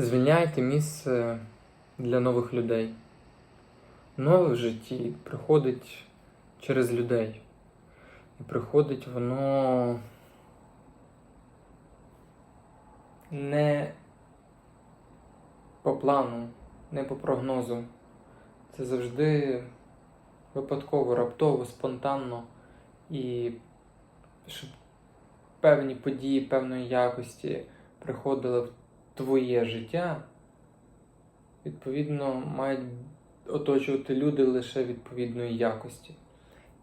Звільняйте місце для нових людей. Нове в житті приходить через людей. І приходить воно не по плану, не по прогнозу. Це завжди випадково, раптово, спонтанно. І щоб певні події певної якості приходили в твоє життя, відповідно, мають оточувати люди лише відповідної якості.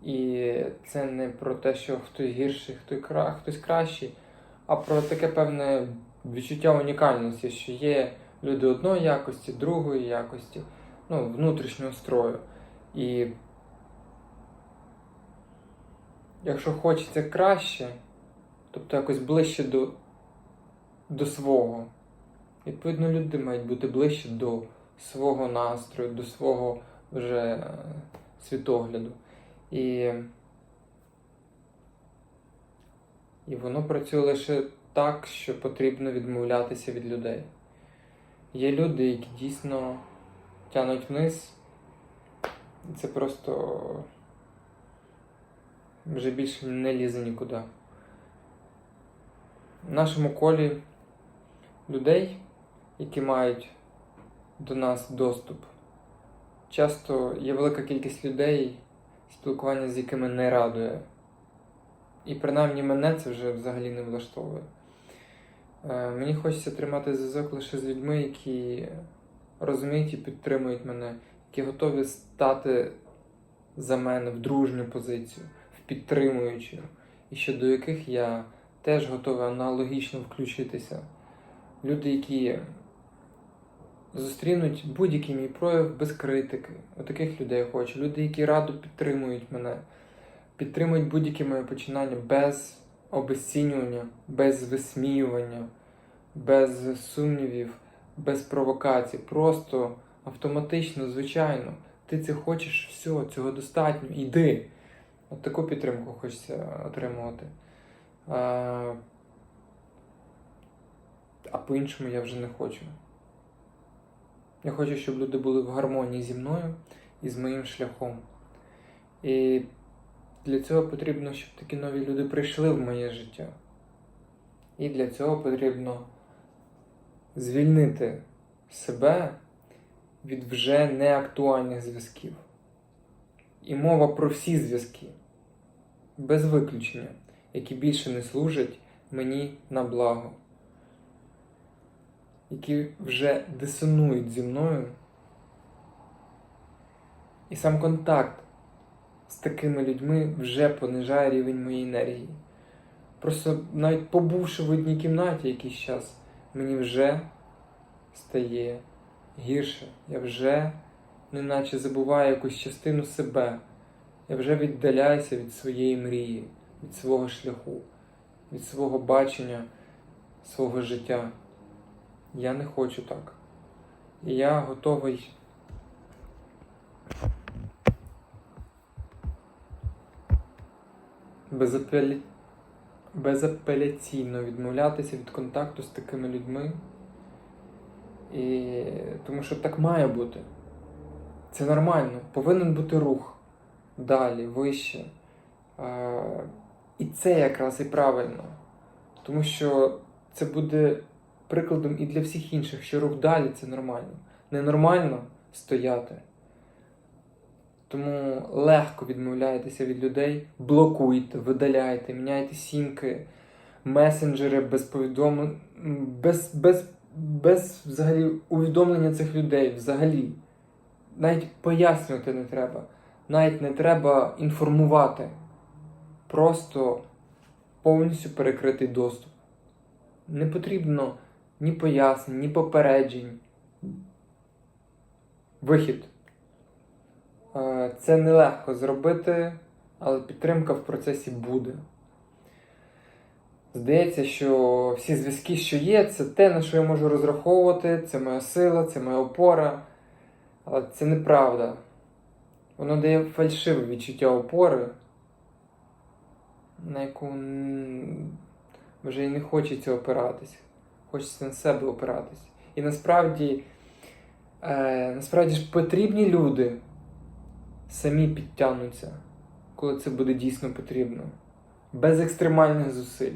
І це не про те, що хтось гірший, хтось кра- хтось кращий, а про таке певне відчуття унікальності, що є люди одної якості, другої якості, ну, внутрішнього строю. І якщо хочеться краще, тобто якось ближче до, до свого, відповідно, люди мають бути ближче до свого настрою, до свого вже е, світогляду. І, і воно працює лише так, що потрібно відмовлятися від людей. Є люди, які дійсно тянуть вниз, і це просто вже більше не лізе нікуди. В нашому колі людей, які мають до нас доступ, часто є велика кількість людей, спілкування з якими не радує. І принаймні мене це вже взагалі не влаштовує. Е, Мені хочеться тримати зв'язок лише з людьми, які розуміють і підтримують мене, які готові стати за мене в дружню позицію, в підтримуючу, і щодо яких я теж готовий аналогічно включитися. Люди, які зустрінуть будь-який мій прояв без критики. Отаких людей я хочу. Люди, які радо підтримують мене, підтримують будь-які мої починання без обесцінювання, без висміювання, без сумнівів, без провокацій. Просто автоматично, звичайно. Ти це хочеш, все, цього достатньо, іди. От таку підтримку хочеться отримувати. А по-іншому я вже не хочу. Я хочу, щоб люди були в гармонії зі мною і з моїм шляхом. І для цього потрібно, щоб такі нові люди прийшли в моє життя. І для цього потрібно звільнити себе від вже неактуальних зв'язків. І мова про всі зв'язки, без виключення, які більше не служать мені на благо які вже дисонують зі мною. І сам контакт з такими людьми вже понижає рівень моєї енергії. Просто навіть побувши в одній кімнаті якийсь час, мені вже стає гірше. Я вже неначе забуваю якусь частину себе. Я вже віддаляюся від своєї мрії, від свого шляху, від свого бачення, свого життя. Я не хочу так. І я готовий. Безапеля... безапеляційно відмовлятися від контакту з такими людьми. І... Тому що так має бути. Це нормально. Повинен бути рух далі, вище. І це якраз і правильно. Тому що це буде прикладом і для всіх інших, що рух далі це нормально. Ненормально стояти. Тому легко відмовляйтеся від людей, блокуйте, видаляйте, міняйте сімки, месенджери без повідомлень, без, без, без взагалі увідомлення цих людей взагалі. Навіть пояснювати не треба. Навіть не треба інформувати. Просто повністю перекритий доступ. Не потрібно ні пояснень, ні попереджень. Вихід. Е, Це нелегко зробити, але підтримка в процесі буде. Здається, що всі зв'язки, що є, це те, на що я можу розраховувати, це моя сила, це моя опора. Але це неправда. Воно дає фальшиве відчуття опори, на яку вже і не хочеться опиратись. Хочеться на себе опиратись. І насправді, е, насправді ж потрібні люди самі підтягнуться, коли це буде дійсно потрібно, без екстремальних зусиль.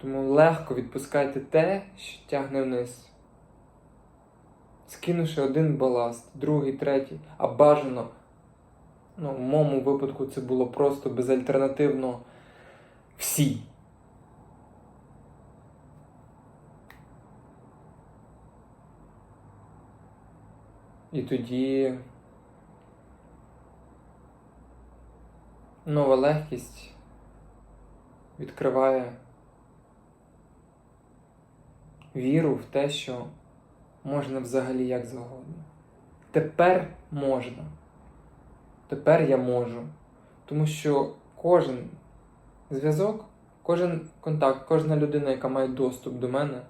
Тому легко відпускайте те, що тягне вниз. Скинувши один баласт, другий, третій, а бажано, ну, в моєму випадку це було просто безальтернативно всі. І тоді нова легкість відкриває віру в те, що можна взагалі як завгодно. Тепер можна. Тепер я можу. Тому що кожен зв'язок, кожен контакт, кожна людина, яка має доступ до мене,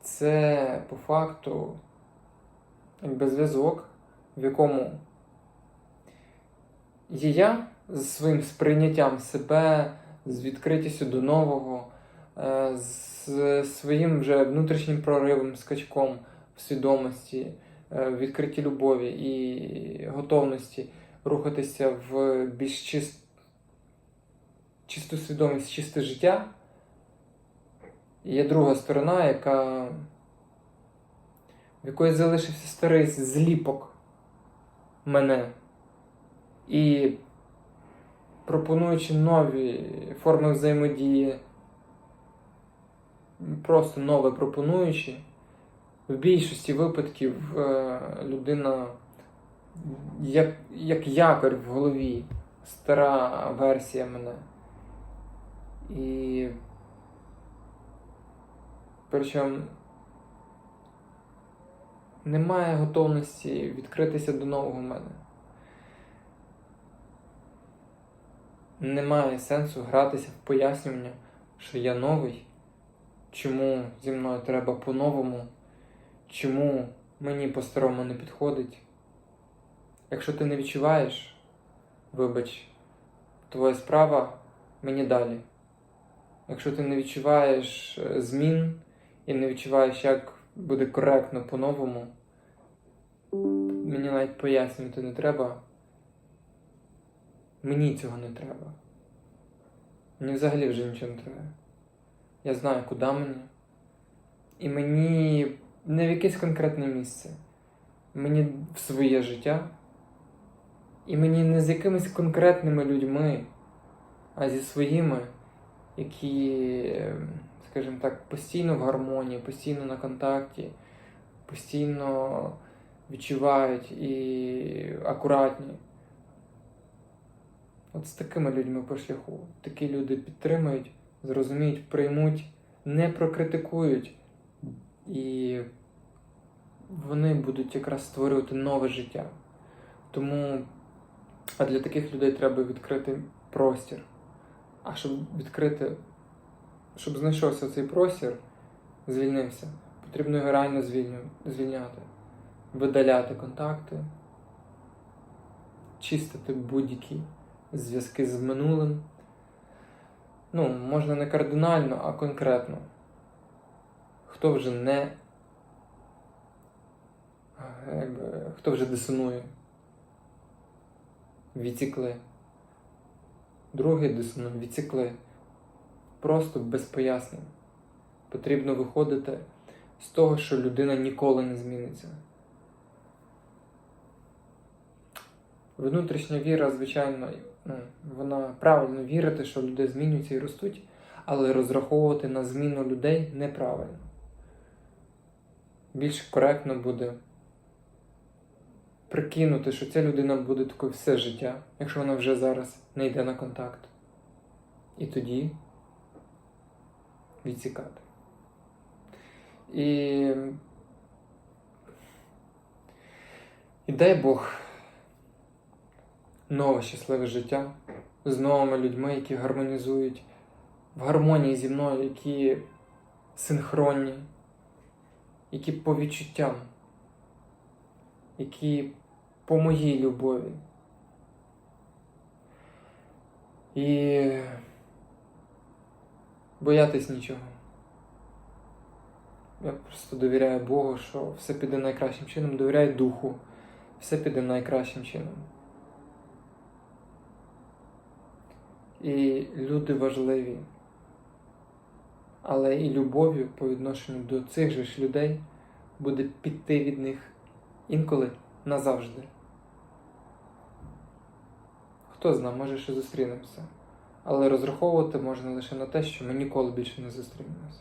це по факту якби зв'язок, в якому є я з своїм сприйняттям себе, з відкритістю до нового, е, з своїм вже внутрішнім проривом, скачком в свідомості, е, в відкритті любові і готовності рухатися в більш чист... чисту свідомість, чисте життя. Є друга сторона, яка в якої залишився старий зліпок мене. І пропонуючи нові форми взаємодії, просто нове пропонуючи, в більшості випадків е, людина як, як якорь в голові, стара версія мене. І причому немає готовності відкритися до нового мене. Немає сенсу гратися в пояснювання, що я новий, чому зі мною треба по-новому, чому мені по-старому не підходить. Якщо ти не відчуваєш, вибач, твоя справа мені далі. Якщо ти не відчуваєш е, змін і не відчуваєш, як буде коректно по-новому, мені навіть пояснювати не треба. Мені цього не треба. Мені взагалі вже нічого не треба. Я знаю, куди мені. І мені не в якесь конкретне місце. Мені в своє життя. І мені не з якимись конкретними людьми, а зі своїми, які, скажімо так, постійно в гармонії, постійно на контакті, постійно відчувають і акуратні. От з такими людьми по шляху. Такі люди підтримують, зрозуміють, приймуть, не прокритикують, і вони будуть якраз створювати нове життя. Тому а для таких людей треба відкрити простір. А щоб відкрити, щоб знайшовся цей простір, звільнився, потрібно його реально звільняти, видаляти контакти, чистити будь-які зв'язки з минулим. Ну, можна не кардинально, а конкретно. Хто вже не якби, хто вже дисонує, відсікли. Другий дисонує, відсікли. Просто без пояснень. Потрібно виходити з того, що людина ніколи не зміниться. Внутрішня віра, звичайно, ну, вона правильно вірити, що люди змінюються і ростуть, але розраховувати на зміну людей неправильно. Більш коректно буде прикинути, що ця людина буде такою все життя, якщо вона вже зараз не йде на контакт. І тоді відсікати. І, і дай Бог нове щасливе життя з новими людьми, які гармонізують в гармонії зі мною, які синхронні, які по відчуттям, які по моїй любові. І боятись нічого. Я просто довіряю Богу, що все піде найкращим чином, довіряю Духу, все піде найкращим чином. І люди важливі. Але і любов'ю по відношенню до цих же ж людей буде піти від них інколи назавжди. Хто знає, може ще зустрінемося. Але розраховувати можна лише на те, що ми ніколи більше не зустрінемося.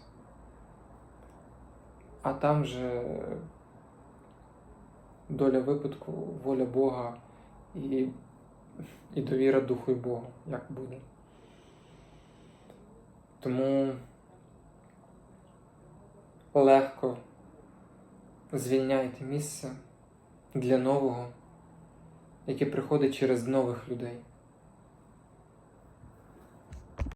А там же доля випадку, воля Бога і, і довіра Духу і Богу, як буде. Тому легко звільняйте місце для нового, яке приходить через нових людей.